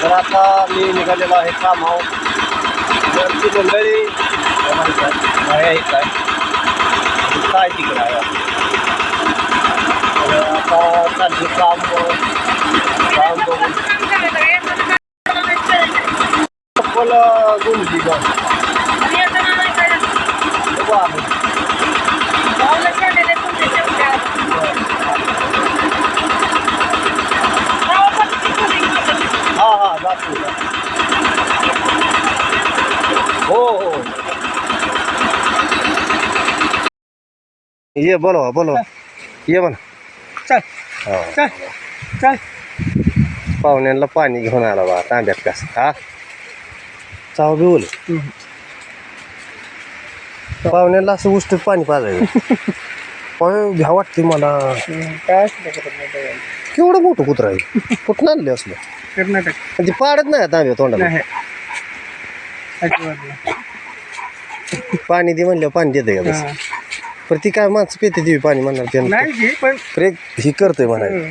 तर आता मी निघालेलो आहे कामावर घरची मंडळी बाया येत आहे काय तिकडं आहे तर आता चालली काम काम बघून चप्पल गुंडली बघ बघू आम्ही हा हा जातो हो हो. ये बोलो बोलो. ये म्हणा चल. हो. चल. चल. पाहुण्यांना पाणी घेऊन आला बा तांब्यात कस हा चाव बिवल पाहुण्यांना असं उष्टीत पाणी पाजायचं. पाहू भ्या वाटते मला. काय. केवढं मोठं कुत्रा आहे? कुठं आणले असलं? कर्नाटक. ते पाडत नाही तांब्या तोंडाला. पाणी दे म्हणलं पाणी देते का बस. पण ती काय माणसं पिते देवी पाणी म्हणणार त्यानं. नाही की पण प्रेक ही करतोय म्हणाय.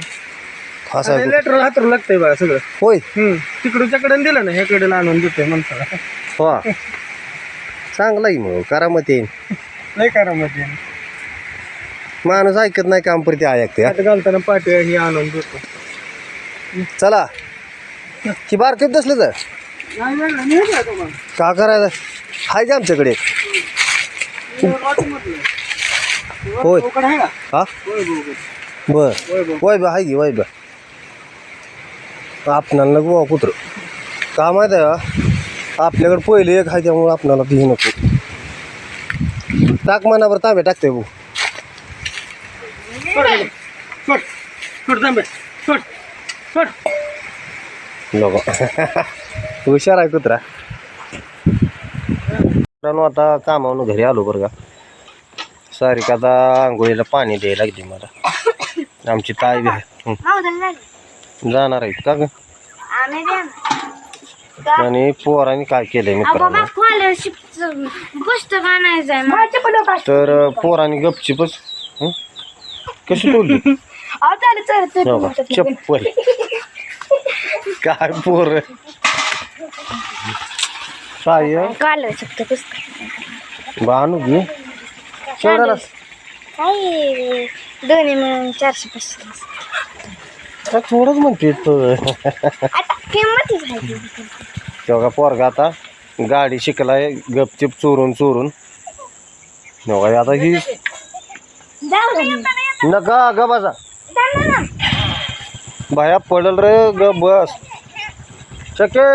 फासा लेटर हातरू लागतंय बघा सगळं. होय. हम्म तिकडच्या दिलं ना ह्याकडे आणून देतोय माणसाला हो चांगला आहे मग करामत येईन. नाही करा मध्ये माणूस ऐकत नाही काम परती ऐकते हा. हात घालताना पाठी ही आणून देतो. चला. की बारकेत दसलं तर? का करायचं? हाय का आमच्याकडे. होय. आहे हा. बर. वय बा हाय की वय कुत्र. का माहिती आहे का? आपल्याकडे पहिले एक आहे, त्यामुळे आपणाला नको. टाक मनावर तांबे टाकते तांबे लोक हुशार आहे कुत्रा. मित्रांनो आता कामावून घरी आलो बरं का. सारिका आता आंघोळीला पाणी द्यायला लागली मला. आमची ताई बी आहे. हं. जाणार आहेत का ग? आणि पोरांनी काय केलंय मित्रांनो? तर पोरांनी गपचिपच हं? कशी बोलली? हो? चप्पल. काय पोर काय पुस्तक? बानू घे. शेवड्याला दोन्ही मिळून चारशे काय थोडंच म्हणते तर आता किंमतच आहे. ती. तेव्हा पोरगा आता गाडी शिकलाय गपचिप चोरून चोरून. तेव्हा आता ही जाऊ दे. नका ग बसा. बाया पडल रे ग बस. शके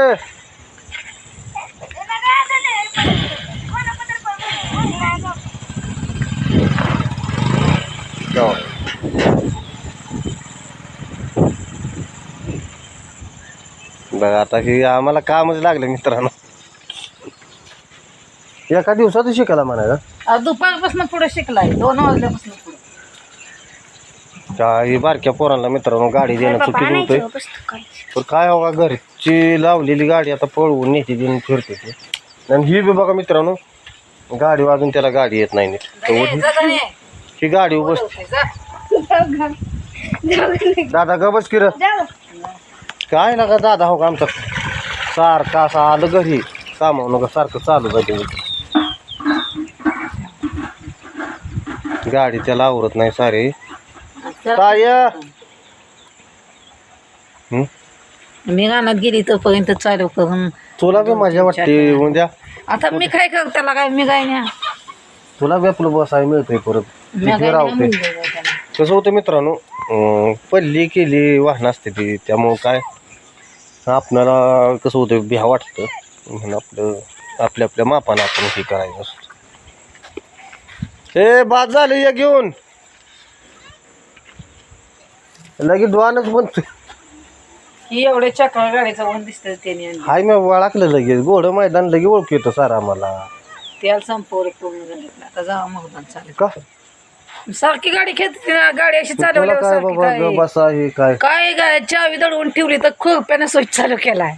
बघा आता हे आम्हाला कामच लागलं मित्रांनो. एका दिवसात शिकायला म्हणायचं दुपारपासून पुढे शिकलाय. दोन वाजल्यापासून पुढे. काही बारक्या पोरांना मित्रांनो गाडी देणं चुकीचं होतंय. पण काय हो का घरची लावलेली गाडी आता पळवून नेते देऊन फिरते ती. आणि ही बी बघा मित्रांनो गाडी वाजून त्याला गाडी येत नाही नीट. तर ही- गाडी बस दादा ग बस किर काय ना का दादा हो का आमचा? सारखा असं आलं घरी. कामावून का सारखं चालू जाते गाडी त्याला आवरत नाही सारे. काय हं? मी रानात गेली तोपर्यंत चालू करून तुला बी मजा वाटते उद्या आता मी काय कर त्याला? काय मी काय नाही. तुला बी आपलं बसायला मिळतंय परत. मी काय राहते. त्याला. कसं होतं मित्रांनो अं, पल्ली केली वाहन असते ती. त्यामुळं काय? आपल्याला कसं होतं भ्या वाटतं. म्हणून आपलं आपल्या आपल्या मापानं आपण हे करायचं असतं. हे बाद झालं या घेऊन. लगेच डोळानच बनतोय ही एवढे चक्र गाडीचा वन दिसतं त्याने आणली. हाय मी वळखलं लगेच. गोड मैदान लगेच ओळखू येतं सारा आम्हाला. त्याला संपवलं पूर्ण झालं. आता जावा मग चालेल का? सारखी गाडी खेळते ना गाडी अशी तुला काय सारखी बाबा ग काय? बसा हे काय? काय गाय चावी दडवून ठेवली तर खुरप्यानं स्विच चालू केलाय.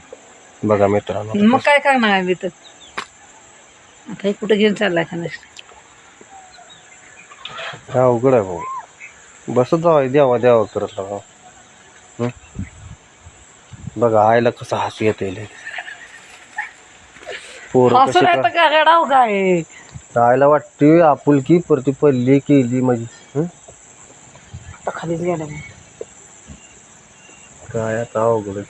बघा मित्रांनो मग काय करणार आम्ही तर? आता हे कुठे घेऊन चाललाय का हा अवघड आहे भाऊ. बसत जावा देवा देवा करत लागा? बघा आईला कसं हसू येते पोरं असं कशी नाही तर काय रडाव काय का- आईला वाटते आपुलकी परती पडली केली हं? आता खालीच गेलं. काय आता अवघडच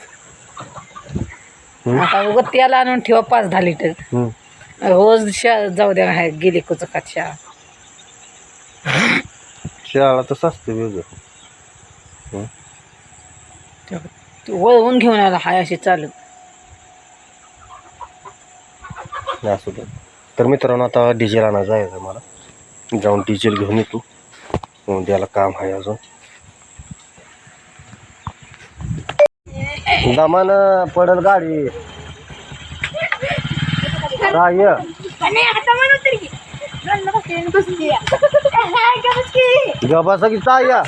आता उगत त्याला आणून ठेवा पाच दहा लिटर हं. रोज शा जाऊ द्या हाय, गेली कुचकात शाळा शाळा तसं असते वेगळं. तू वळवून घेऊन आला हाय अशी चालत. असू दे. तर मित्रांनो आता डिझेल आणायचं आहे मला. जाऊन डिझेल घेऊन येतो. उद्याला काम आहे अजून. दमान पडल गाडी. आता तरी. बसली. आणि की ताई या.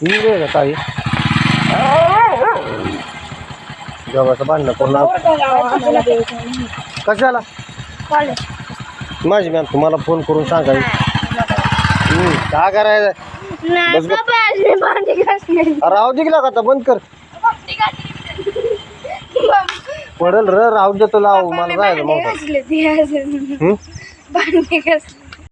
ही रे ताई. गबाचं भांडणं करून आव- कशाला? कॉलेज. माझी मॅम तुम्हाला फोन करून सांगा काय करायचं? का राहू दे की लागा आता बंद कर. पडेल पडल र राहू दे तो मला जायचं मग घासली ती